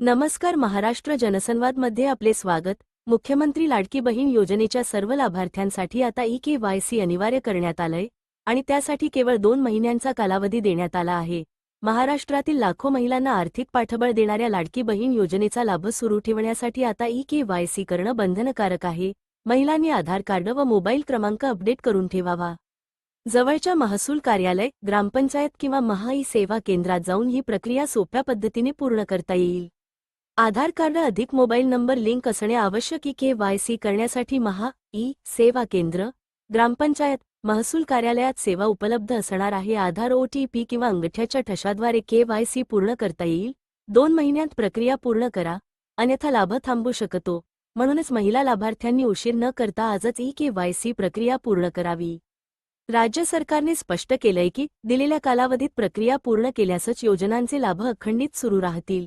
नमस्कार महाराष्ट्र जनसंवादमध्ये आपले स्वागत. मुख्यमंत्री लाडकी बहीण योजनेच्या सर्व लाभार्थ्यांसाठी आता ई के वाय सी अनिवार्य करण्यात आलंय आणि त्यासाठी केवळ दोन महिन्यांचा कालावधी देण्यात आला आहे. महाराष्ट्रातील लाखो महिलांना आर्थिक पाठबळ देणाऱ्या लाडकी बहीण योजनेचा लाभ सुरू ठेवण्यासाठी आता ई के वाय सी करणं बंधनकारक आहे. महिलांनी आधार कार्ड व मोबाईल क्रमांक अपडेट करून ठेवावा. जवळच्या महसूल कार्यालय ग्रामपंचायत किंवा महा ई सेवा केंद्रात जाऊन ही प्रक्रिया सोप्या पद्धतीने पूर्ण करता येईल. आधार कार्ड अधिक मोबाईल नंबर लिंक असणे आवश्यक ई के वाय सी करण्यासाठी महा ई सेवा केंद्र ग्रामपंचायत महसूल कार्यालयात सेवा उपलब्ध असणार आहे. आधार ओ टी पी किंवा अंगठ्याच्या ठशाद्वारे के वाय सी पूर्ण करता येईल. दोन महिन्यात प्रक्रिया पूर्ण करा. अन्यथा लाभ थांबू शकतो. म्हणूनच महिला लाभार्थ्यांनी उशीर न करता आजच ई के वाय सी प्रक्रिया पूर्ण करावी. राज्य सरकारने स्पष्ट केलंय की दिलेल्या कालावधीत प्रक्रिया पूर्ण केल्यासच योजनांचे लाभ अखंडित सुरू राहतील.